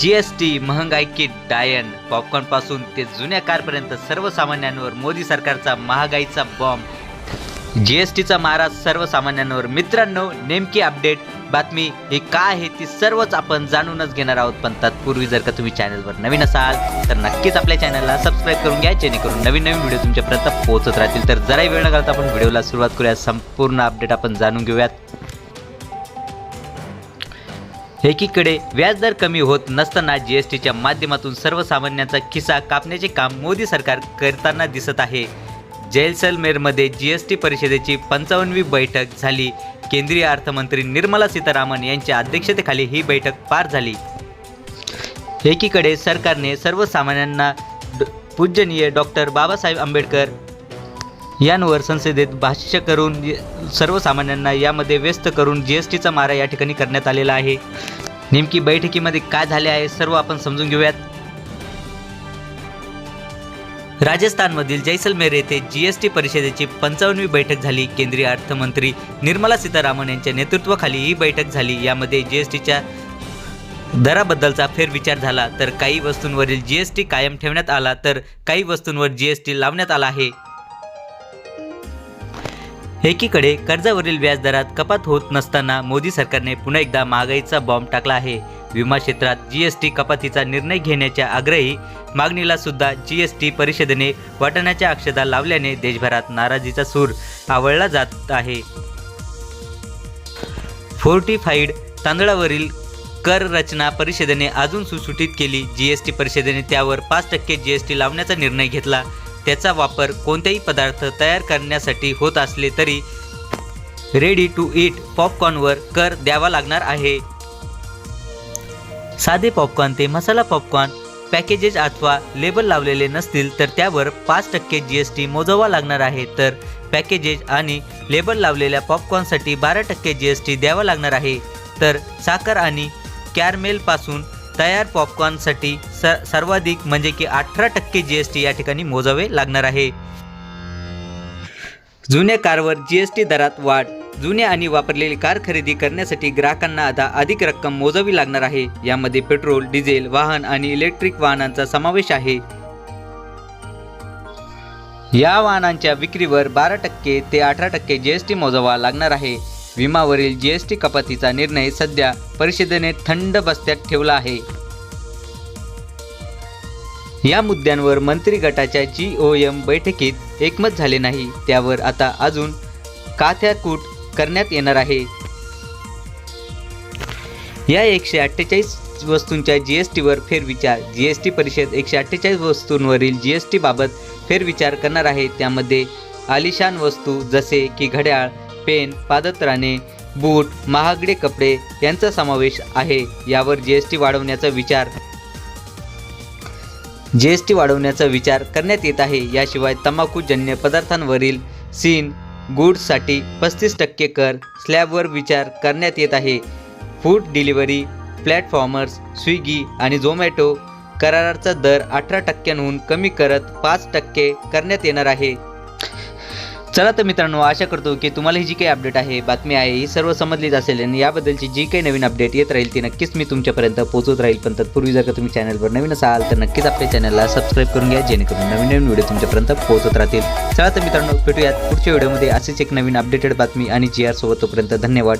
जी S T महागाई किट डायन पॉपकॉर्नपासून ते जुन्या कारपर्यंत सर्वसामान्यांवर मोदी सरकारचा महागाईचा बॉम्ब जी एस टीचा मारा सर्वसामान्यांवर. मित्रांनो नेमकी अपडेट बातमी ही काय आहे ती सर्वच आपण जाणूनच घेणार आहोत. पण तत्पूर्वी जर का तुम्ही चॅनलवर नवीन असाल तर नक्कीच आपल्या चॅनलला सबस्क्राईब करून घ्या जेणेकरून नवीन नवीन व्हिडिओ तुमच्यापर्यंत पोहोचत राहतील. तर जराही वेळ न घालता आपण व्हिडिओला सुरुवात करूया. संपूर्ण अपडेट आपण जाणून घेऊयात. एकीकडे व्याजदर कमी होत नसताना जी एस टीच्या माध्यमातून सर्वसामान्यांचा खिसा कापण्याचे काम मोदी सरकार करताना दिसत आहे. जैसलमेरमध्ये जी एस टी परिषदेची पंचावन्नवी बैठक झाली. केंद्रीय अर्थमंत्री निर्मला सीतारामन यांच्या अध्यक्षतेखाली ही बैठक पार झाली. एकीकडे सरकारने सर्वसामान्यांना ड- पूजनीय डॉक्टर बाबासाहेब आंबेडकर यांवर संसदेत भाष्य करून सर्वसामान्यांना यामध्ये व्यस्त करून जी एस टीचा मारा या ठिकाणी करण्यात आलेला आहे. नेमकी बैठकीमध्ये काय झाले आहे सर्व आपण समजून घेऊयात. राजस्थानमधील जैसलमेर येथे जी एस टी परिषदेची पंचावन्नवी बैठक झाली. केंद्रीय अर्थमंत्री निर्मला सीतारामन यांच्या नेतृत्वाखाली ही बैठक झाली. यामध्ये जी एस टीच्या दराबद्दलचा फेरविचार झाला. तर काही वस्तूंवरील जी एस टी कायम ठेवण्यात आला. तर काही वस्तूंवर जी एस टी लावण्यात आला आहे. एकीकडे कर्जावरील व्याजदरात कपात होत नसताना मोदी सरकारने पुन्हा एकदा महागाईचा बॉम्ब टाकला आहे. विमा क्षेत्रात जी एस टी कपातीचा निर्णय घेण्याच्या आग्रही मागणीला सुद्धा जी एस टी परिषदेने वाटाण्याच्या अक्षता लावल्याने देशभरात नाराजीचा सूर आवळला जात आहे. फोर्टिफाईड तांदळावरील कर रचना परिषदेने अजून सुटसुटीत केली. जी एस टी परिषदेने त्यावर पाच टक्के जी एस टी लावण्याचा निर्णय घेतला. त्याचा वापर कोणतेही पदार्थ तयार करण्यासाठी होत असले तरी रेडी टू ईट पॉपकॉर्नवर कर द्यावा लागणार आहे. साधे पॉपकॉर्न ते मसाला पॉपकॉर्न पॅकेजेस अथवा लेबल लावलेले नसतील तर त्यावर पाच टक्के जी एस टी मोजावा लागणार आहे. तर पॅकेजेस आणि लेबल लावलेल्या पॉपकॉर्नसाठी बारा टक्के जी एस टी द्यावा लागणार आहे. तर साखर आणि कॅरमेलपासून तयार पॉपकॉर्नसाठी स सर्वाधिक म्हणजे की अठरा टक्के जी एस टी या ठिकाणी मोजावे लागणार आहे. जुन्या कारवर जी एस टी दरात वाढ जुन्या आणि वापरलेली कार खरेदी करण्यासाठी ग्राहकांना आता अधिक रक्कम मोजावी लागणार आहे. यामध्ये पेट्रोल डिझेल वाहन आणि इलेक्ट्रिक वाहनांचा समावेश आहे. या वाहनांच्या विक्रीवर बारा टक्के ते अठरा टक्के जी एस टी मोजावा लागणार आहे. विमावरील जीएसटी कपातीचा निर्णय सध्या परिषदेने थंड बस्त्यात ठेवला आहे. या मुद्द्यांवर मंत्री गटाच्या जी ओ एम बैठकीत एकमत झाले नाही. त्यावर आता अजून काथ्याकूट करण्यात येणार आहे. या एकशे अठ्ठेचाळीस वस्तूंच्या जी एस टीवर फेरविचार. जी एस टी परिषद एकशे अठ्ठेचाळीस वस्तूंवरील जी एस टीबाबत फेरविचार करणार आहे. त्यामध्ये आलिशान वस्तू जसे की घड्याळ पेन पादत्राणे बूट महागडे कपडे यांचा समावेश आहे. यावर जी एस टी वाढवण्याचा विचार जी एस टी वाढवण्याचा विचार करण्यात येत आहे. याशिवाय तंबाखूजन्य पदार्थांवरील सीन गुड्ससाठी पस्तीस टक्के कर स्लॅबवर विचार करण्यात येत आहे. फूड डिलिव्हरी प्लॅटफॉर्मर्स स्विगी आणि झोमॅटो कराराचा दर अठरा टक्क्यांहून कमी करत पाच टक्के करण्यात येणार आहे. चला तर मित्रांनो आशा करतो की तुम्हाला ही जी काही अपडेट आहे बातमी आहे ही सर्व समजलीच असेल आणि याबद्दलची जी काही नवीन अपडेट येत राहील ती नक्कीच मी तुमच्यापर्यंत पोहोचत राहील. पण तत्पूर्वी जर का तुम्ही चॅनलवर नवीन असाल तर नक्कीच आपल्या चॅनलला सबस्क्राईब करून घ्या जेणेकरून नवीन नवीन व्हिडिओ तुमच्यापर्यंत पोहोचत राहतील. चला तर मित्रांनो भेटूयात पुढच्या व्हिडिओमध्ये असेच एक नवीन अपडेटेड बातमी आणि जी आर सोबत तोपर्यंत धन्यवाद.